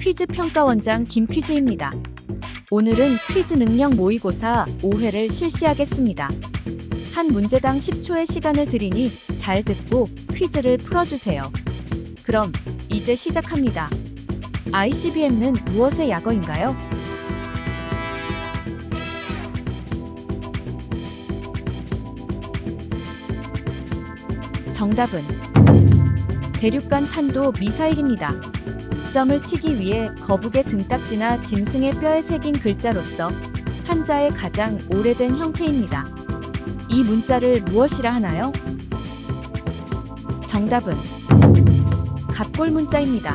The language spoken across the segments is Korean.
퀴즈 평가원장 김퀴즈입니다. 오늘은 퀴즈 능력 모의고사 5회를 실시하겠습니다. 한 문제당 10초의 시간을 드리니 잘 듣고 퀴즈를 풀어주세요. 그럼 이제 시작합니다. ICBM은 무엇의 약어인가요? 정답은 대륙간 탄도 미사일입니다. 점을 치기 위해 거북의 등딱지나 짐승의 뼈에 새긴 글자로서 한자의 가장 오래된 형태입니다. 이 문자를 무엇이라 하나요? 정답은 갑골 문자입니다.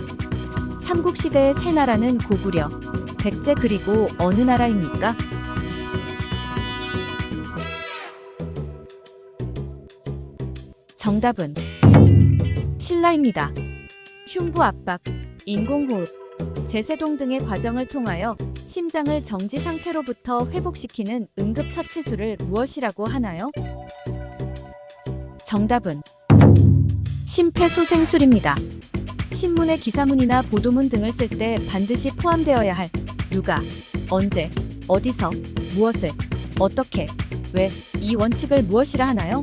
삼국시대의 세 나라는 고구려, 백제 그리고 어느 나라입니까? 정답은 신라입니다. 흉부 압박, 인공호흡, 제세동 등의 과정을 통하여 심장을 정지 상태로부터 회복시키는 응급처치술을 무엇이라고 하나요? 정답은 심폐소생술입니다. 신문의 기사문이나 보도문 등을 쓸 때 반드시 포함되어야 할 누가, 언제, 어디서, 무엇을, 어떻게, 왜 이 원칙을 무엇이라 하나요?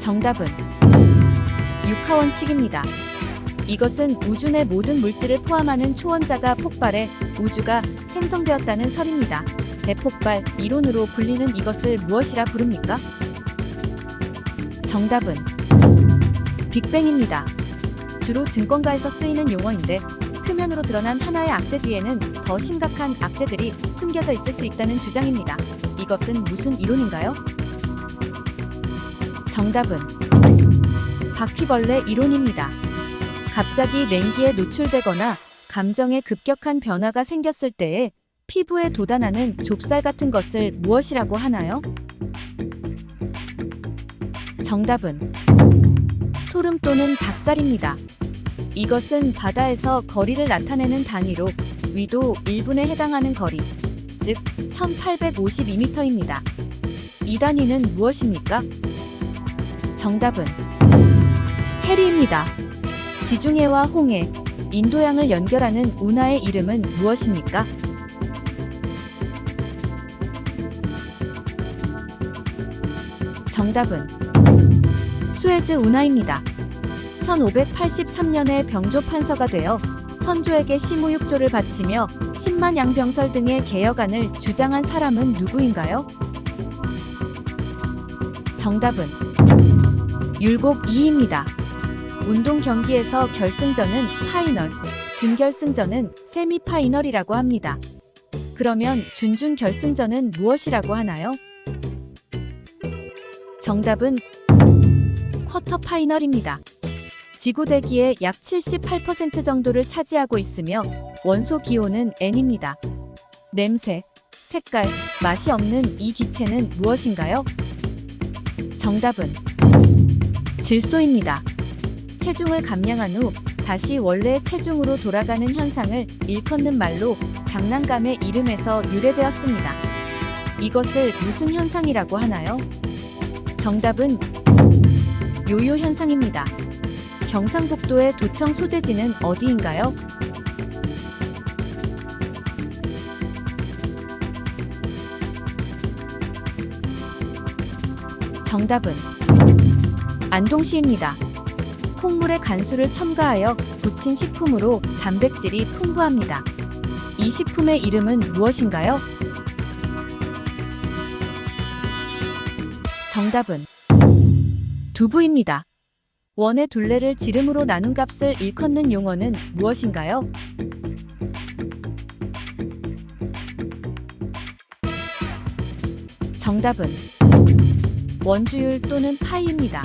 정답은 육하 원칙입니다. 이것은 우주 내 모든 물질을 포함하는 초원자가 폭발해 우주가 생성되었다는 설입니다. 대폭발 이론으로 불리는 이것을 무엇이라 부릅니까? 정답은 빅뱅입니다. 주로 증권가에서 쓰이는 용어인데 표면으로 드러난 하나의 악재 뒤에는 더 심각한 악재들이 숨겨져 있을 수 있다는 주장입니다. 이것은 무슨 이론인가요? 정답은 바퀴벌레 이론입니다. 갑자기 냉기에 노출되거나 감정의 급격한 변화가 생겼을 때에 피부에 돋아나는 좁쌀 같은 것을 무엇이라고 하나요? 정답은 소름 또는 닭살입니다. 이것은 바다에서 거리를 나타내는 단위로 위도 1분에 해당하는 거리, 즉 1852m입니다. 이 단위는 무엇입니까? 정답은 해리입니다. 지중해와 홍해, 인도양을 연결하는 운하의 이름은 무엇입니까? 정답은 수에즈 운하입니다. 1583년에 병조 판서가 되어 선조에게 시무육조를 바치며 10만 양병설 등의 개혁안을 주장한 사람은 누구인가요? 정답은 율곡 2입니다. 운동 경기에서 결승전은 파이널, 준결승전은 세미파이널이라고 합니다. 그러면 준준 결승전은 무엇이라고 하나요? 정답은 쿼터 파이널입니다. 지구 대기의 약 78% 정도를 차지하고 있으며 원소 기호는 N입니다. 냄새, 색깔, 맛이 없는 이 기체는 무엇인가요? 정답은 질소입니다. 체중을 감량한 후 다시 원래의 체중으로 돌아가는 현상을 일컫는 말로 장난감의 이름에서 유래되었습니다. 이것을 무슨 현상이라고 하나요? 정답은 요요 현상입니다. 경상북도의 도청 소재지는 어디인가요? 정답은 안동시입니다. 콩물에 간수를 첨가하여 부친 식품으로 단백질이 풍부합니다. 이 식품의 이름은 무엇인가요? 정답은 두부입니다. 원의 둘레를 지름으로 나눈 값을 일컫는 용어는 무엇인가요? 정답은 원주율 또는 파이입니다.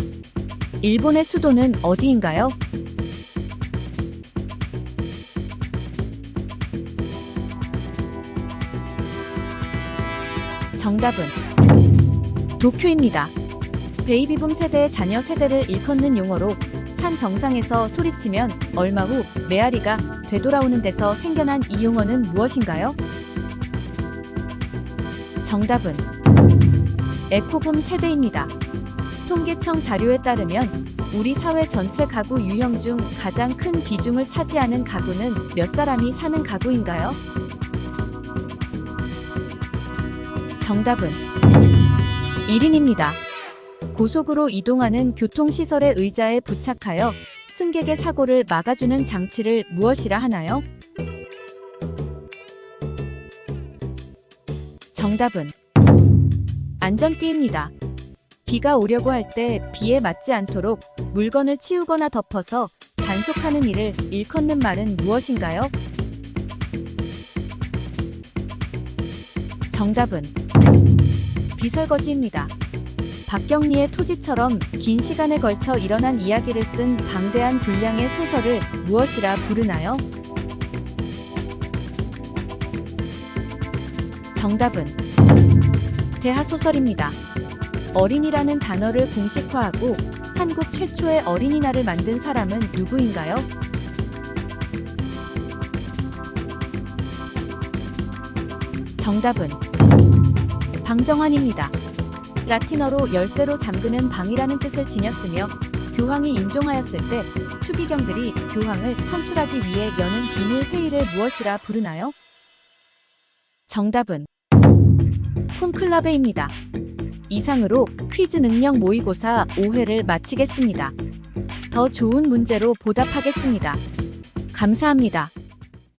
일본의 수도는 어디인가요? 정답은 도쿄입니다. 베이비붐 세대의 자녀 세대를 일컫는 용어로 산 정상에서 소리치면 얼마 후 메아리가 되돌아오는 데서 생겨난 이 용어는 무엇인가요? 정답은 에코붐 세대입니다. 통계청 자료에 따르면 우리 사회 전체 가구 유형 중 가장 큰 비중을 차지하는 가구는 몇 사람이 사는 가구인가요? 정답은 1인입니다. 고속으로 이동하는 교통시설의 의자에 부착하여 승객의 사고를 막아주는 장치를 무엇이라 하나요? 정답은 안전띠입니다. 비가 오려고 할 때 비에 맞지 않도록 물건을 치우거나 덮어서 단속하는 일을 일컫는 말은 무엇인가요? 정답은 비설거지입니다. 박경리의 토지처럼 긴 시간에 걸쳐 일어난 이야기를 쓴 방대한 분량의 소설을 무엇이라 부르나요? 정답은 대하소설입니다. 어린이라는 단어를 공식화하고 한국 최초의 어린이날을 만든 사람은 누구인가요? 정답은 방정환입니다. 라틴어로 열쇠로 잠그는 방이라는 뜻을 지녔으며 교황이 임종하였을 때 추기경들이 교황을 선출하기 위해 여는 비밀 회의를 무엇이라 부르나요? 정답은 콘클라베입니다. 이상으로 퀴즈 능력 모의고사 5회를 마치겠습니다. 더 좋은 문제로 보답하겠습니다. 감사합니다.